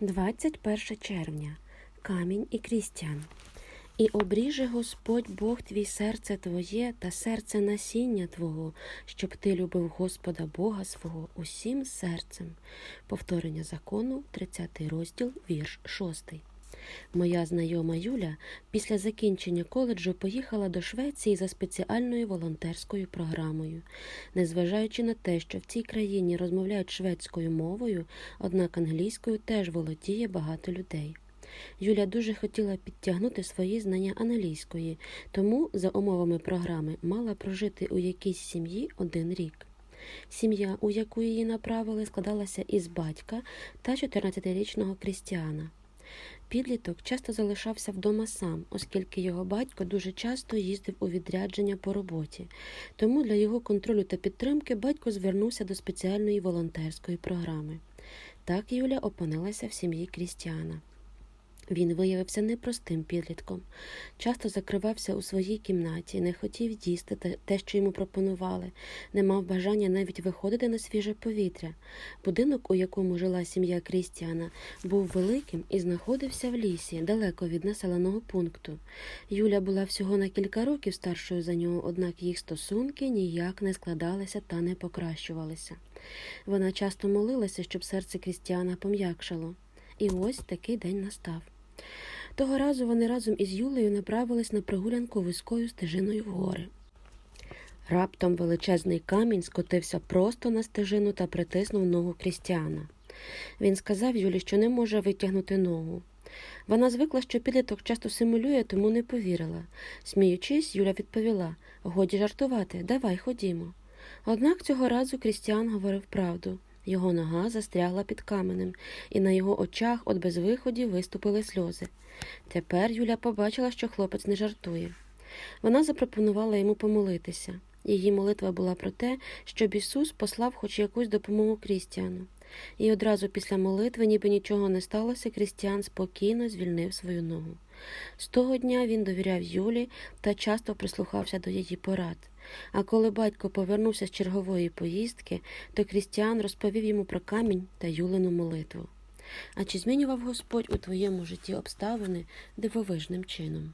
21 червня. Камінь і крістян. І обріже Господь Бог твій серце твоє та серце насіння Твого, щоб ти любив Господа Бога свого усім серцем. Повторення закону, 30 розділ, вірш 6. Моя знайома Юля після закінчення коледжу поїхала до Швеції за спеціальною волонтерською програмою. Незважаючи на те, що в цій країні розмовляють шведською мовою, однак англійською теж володіє багато людей. Юля дуже хотіла підтягнути свої знання англійської, тому, за умовами програми, мала прожити у якійсь сім'ї один рік. Сім'я, у яку її направили, складалася із батька та 14-річного Крістіана. Підліток часто залишався вдома сам, оскільки його батько дуже часто їздив у відрядження по роботі. Тому для його контролю та підтримки батько звернувся до спеціальної волонтерської програми. Так Юля опинилася в сім'ї Крістіана. Він виявився непростим підлітком, часто закривався у своїй кімнаті, не хотів їсти те- що йому пропонували, не мав бажання навіть виходити на свіже повітря. Будинок, у якому жила сім'я Крістіана, був великим і знаходився в лісі, далеко від населеного пункту. Юля була всього на кілька років старшою за нього, однак їх стосунки ніяк не складалися та не покращувалися. Вона часто молилася, щоб серце Крістіана пом'якшало. І ось такий день настав. Того разу вони разом із Юлею направились на прогулянку вузькою стежиною в гори. Раптом величезний камінь скотився просто на стежину та притиснув ногу Крістіана. Він сказав Юлі, що не може витягнути ногу. Вона звикла, що підліток часто симулює, тому не повірила. Сміючись, Юля відповіла годі жартувати, давай ходімо. Однак цього разу Крістіан говорив правду. Його нога застрягла під каменем, і на його очах от безвиході виступили сльози. Тепер Юля побачила, що хлопець не жартує. Вона запропонувала йому помолитися. Її молитва була про те, щоб Ісус послав хоч якусь допомогу Крістіану. І одразу після молитви, ніби нічого не сталося, Крістіан спокійно звільнив свою ногу. З того дня він довіряв Юлі та часто прислухався до її порад. А коли батько повернувся з чергової поїздки, то Крістіан розповів йому про камінь та Юлину молитву. А чи змінював Господь у твоєму житті обставини дивовижним чином?